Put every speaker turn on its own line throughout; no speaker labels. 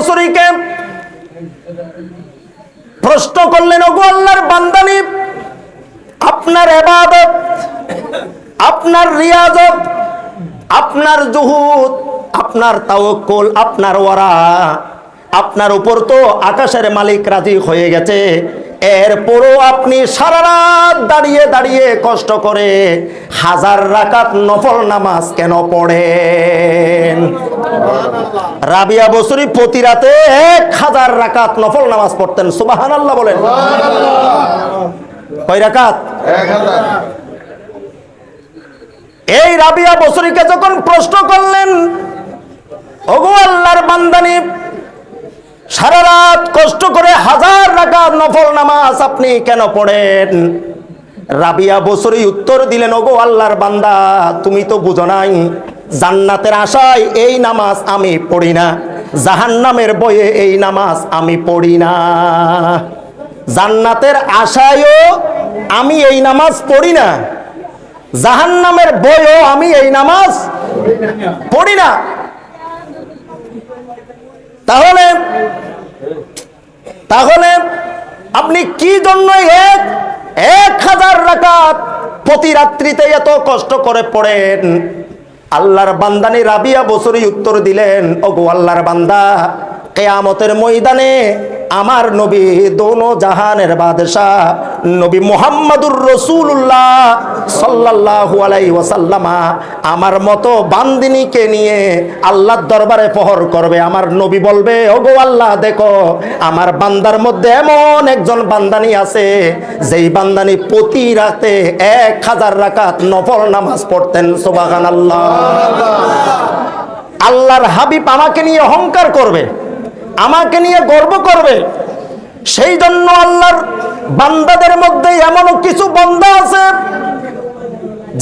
বছরীকে প্রশ্ন করলেন, ওগো আল্লাহর বান্দানি, আপনার এবাদত, আপনার রিয়াজত, আপনার জুহুদ, আপনার তাওকল আপনার ওয়ারা, আপনার উপর তো আকাশের মালিক রাজি হয়ে গেছে। এরপরও আপনি সারা রাত দাঁড়িয়ে দাঁড়িয়ে কষ্ট করে হাজার রাকাত নফল নামাজ কেন পড়েন? রাবিয়া বসরি প্রতি রাতে এক হাজার রাকাত নফল নামাজ পড়তেন সুবাহান আল্লাহ বলেন কয় রাকাত? এই রাবিয়া বসরিকে যখন প্রশ্ন করলেন ওগো আল্লাহর বান্দানি সারা রাত কষ্ট করে হাজার রাকাত নফল নামাজ আপনি কেন পড়েন? রাবিয়া বসরি উত্তর দিলেন, ওগো আল্লাহর বান্দা, তুমি তো বুঝো নাই, জান্নাতের আশায় এই নামাজ আমি পড়ি না, জাহান্নামের বয়ে এই নামাজ আমি পড়ি না। জান্নাতের আশায়ও আমি এই নামাজ পড়ি না, জাহান্নামের বইও আমি এই নামাজ পড়ি না। তাহলে তাহলে আপনি কি জন্য এক এক হাজার রাকাত প্রতি রাত্রিতে এত কষ্ট করে পড়েন? আল্লাহর বান্দানি রাবিয়া বছরই উত্তর দিলেন, ওগো আল্লাহর বান্দা, কেয়ামতের ময়দানে আমার নবী দোনো জাহানের বাদশাহ নবী মোহাম্মদুর রসুল্লাহ সাল্লাল্লাহু আলাইহি ওয়াসাল্লামা, আমার মতো বান্দিনীকে নিয়ে আল্লাহর দরবারে পহর করবে। আমার নবী বলবে, ওগো আল্লাহ, দেখো, আমার বান্দার মধ্যে এমন একজন বান্দানি আছে, যেই বান্দানি প্রতি রাতে এক হাজার রাকাত নফল নামাজ পড়তেন। সোবাগান আল্লাহ আল্লাহর হাবিব আমাকে নিয়ে অহংকার করবে, আমাকে নিয়ে গর্ব করবে। সেই জন্য আল্লাহর বান্দাদের মধ্যে এমনও কিছু বান্দা আছে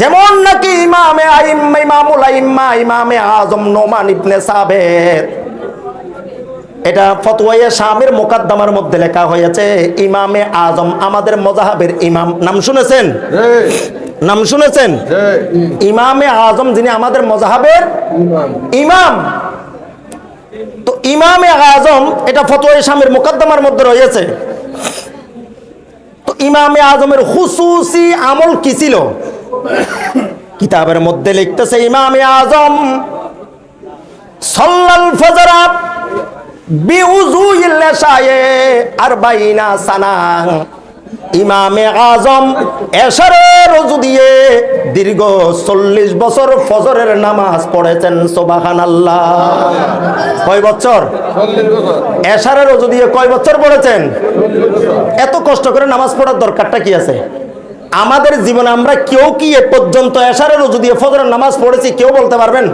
যেমন নাকি ইমামে আইম্মা ইমামুল আইম্মা ইমামে আজম নোমান ইবনে সাবের এটা ফতোয়ায়ে শামের মোকাদ্দমার মধ্যে লেখা হয়েছে ইমামে আজম আমাদের মজাহাবের ইমাম। নাম শুনেছেন? নাম শুনেছেন? ইমামে আজম যিনি আমাদের মজাহাবের ইমাম। তো ইমামে আজম এটা ফতোয়া স্বামীর মোকদ্দমার মধ্যে রয়েছে। তো ইমামে আজমের হুসুসি আমল কি ছিল? কিতাবের মধ্যে লিখতেছে, ইমামে আজম সল্লাল ফজরা বিউজুইল শায়ে আরবাইনা সানা ইমামে আজম এশারের রজু দিয়ে দীর্ঘ চল্লিশ বছর ফজরের নামাজ পড়েছেন সোবাহান আল্লাহ কয় বছর? এশারের রজু দিয়ে কয় বছর পড়েছেন? এত কষ্ট করে নামাজ পড়ার দরকারটা কি আছে? আমাদের জীবনে আমরা কেউ কি এ পর্যন্ত এশারের রজু দিয়ে ফজরের নামাজ পড়েছি কেউ বলতে পারবেন?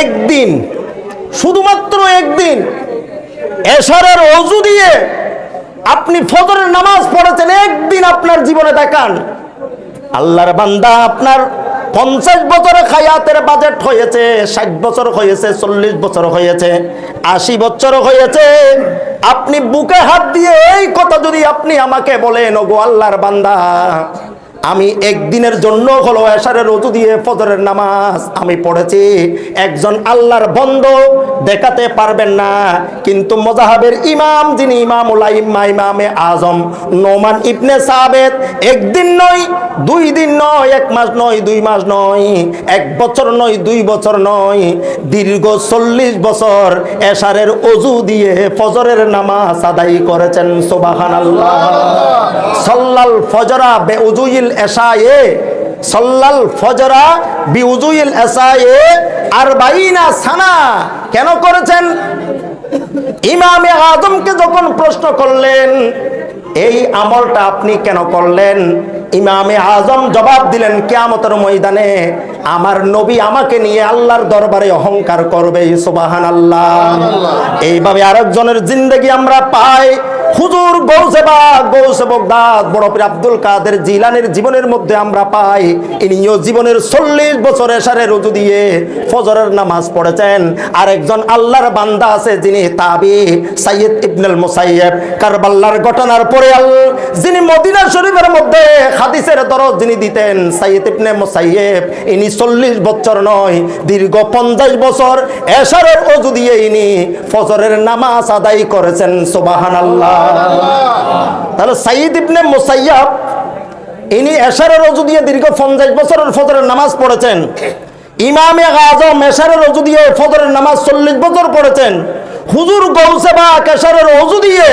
একদিন শুধুমাত্র একদিন এশারের অজু দিয়ে আপনি ফজরের নামাজ পড়েছেন, একদিন আপনার জীবনে দেখান। আল্লাহর বান্দা আপনার পঞ্চাশ বছর খায়াতের বাজেট হয়েছে, ষাট বছর হয়েছে, চল্লিশ বছর হয়েছে, আশি বছর হয়েছে। আপনি বুকে হাত দিয়ে এই কথা যদি আপনি আমাকে বলেন, ওগো আল্লাহর বান্দা। আমি একদিনের জন্য হলো এশারের রজু দিয়ে ফজরের নামাজ। আমি পড়েছি, একজন আল্লাহর বন্ধ দেখাতে পারবেন না, কিন্তু মজাহাবের ইমাম যিনি ইমাম ইম্মা আজম, নোমান ইবনে সাবেদ একদিন নয়, দুই দিন নয়, এক মাস নয়, দুই মাস নয়, এক বছর নয়, দুই বছর নয়, দীর্ঘ চল্লিশ বছর এশারের অজু দিয়ে ফজরের নামাজ আদায় করেছেন সোবাহান আল্লাহ সল্লাল ফজরা বে উজুইল এসায়ে সল্লাল ফজরা বি উজুইল এসায়ে আর বাইনা সানা। কেন করেছেন? ইমামে আদমকে যখন প্রশ্ন করলেন এই আমলটা আপনি কেন করলেন? ইমামে আজম জবাব দিলেন কেয়ামতের ময়দানে আমার নবী আমাকে নিয়ে আল্লাহর দরবারে অহংকার করবে সুবাহান আল্লাহ এইভাবে আরেকজনের জিন্দগি আমরা পাই। হুজুর গৌসে বগদাদ বড় পীর আব্দুল কাদের জিলানের জীবনের মধ্যে আমরা পাই। ইনিও জীবনের চল্লিশ বছর এসারে রুজু দিয়ে ফজরের নামাজ পড়েছেন। আর একজন আল্লাহর বান্দা আছে যিনি তাবি সাইয়দ ইবনুল মুসাইয়্যিব। কারবাল্লার ঘটনার পরে আল যিনি মদিনা শরীফের মধ্যে হাদিসের দরজ যিনি দিতেন সাইয়েদ ইবনে মুসাইয়্যিব, ইনি চল্লিশ বছর নয়, দীর্ঘ পঞ্চাশ বছর এশারের অজু দিয়ে ইনি ফজরের নামাজ আদায় করেছেন, সুবহানাল্লাহ। তাহলে সাইদ ইবনে মুসাইয়াব ইনি এশারের রজু দিয়ে দীর্ঘ পঞ্চাশ বছরের ফজরের নামাজ পড়েছেন। ইমাম আজম এশারের রজু দিয়ে ফজরের নামাজ চল্লিশ বছর পড়েছেন। হুজুর গৌসে বা কেশারের রজু দিয়ে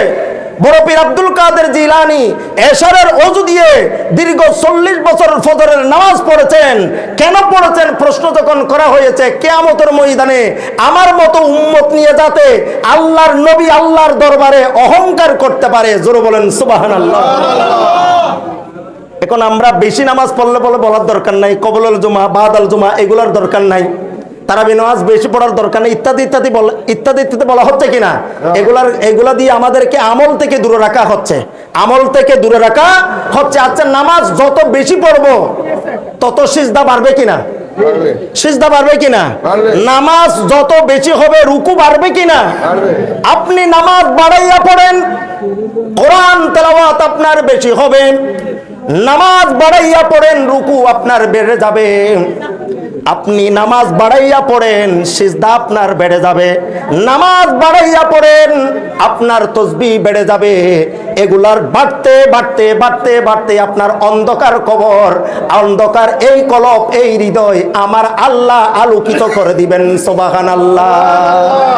বড় আব্দুল কাদের জিলানি এশারের অজু দিয়ে দীর্ঘ চল্লিশ বছর ফজরের নামাজ পড়েছেন। কেন পড়েছেন? প্রশ্ন যখন করা হয়েছে, কেয়ামতের ময়দানে আমার মতো উম্মত নিয়ে যাতে আল্লাহর নবী আল্লাহর দরবারে অহংকার করতে পারে, জোর বলেন সুবাহান আল্লাহ এখন আমরা বেশি নামাজ পড়লে বলে বলার দরকার নাই, কবল জমা, বাদ আল জমা, এগুলোর দরকার নাই। তারাবি নামাজ বেশি পড়ার দরকার নেই। ইত্যাদি ইত্যাদি বলা ইত্যাদি ইত্যাদি বলা হচ্ছে কিনা? এগুলার এগুলা দিয়ে আমাদেরকে আমল থেকে দূরে রাখা হচ্ছে। আমল থেকে দূরে রাখা হচ্ছে। আচ্ছা নামাজ যত বেশি পড়ব তত সিজদা বাড়বে কিনা? সিজদা বাড়বে কিনা? নামাজ যত বেশি হবে রুকু বাড়বে কিনা? আপনি নামাজ বাড়াইয়া পড়েন কোরআন তেলাওয়াত আপনার বেশি হবে। নামাজ বাড়াইয়া পড়েন রুকু আপনার বেড়ে যাবে। আপনি নামাজ বাড়াইয়া পড়েন, সিজদা আপনার বেড়ে যাবে। নামাজ বাড়াইয়া পড়েন, আপনার তসবি বেড়ে যাবে। এগুলার বাড়তে বাড়তে বাড়তে বাড়তে আপনার অন্ধকার কবর, অন্ধকার এই কলপ, এই হৃদয় আমার আল্লাহ আলোকিত করে দিবেন সোবাহান আল্লাহ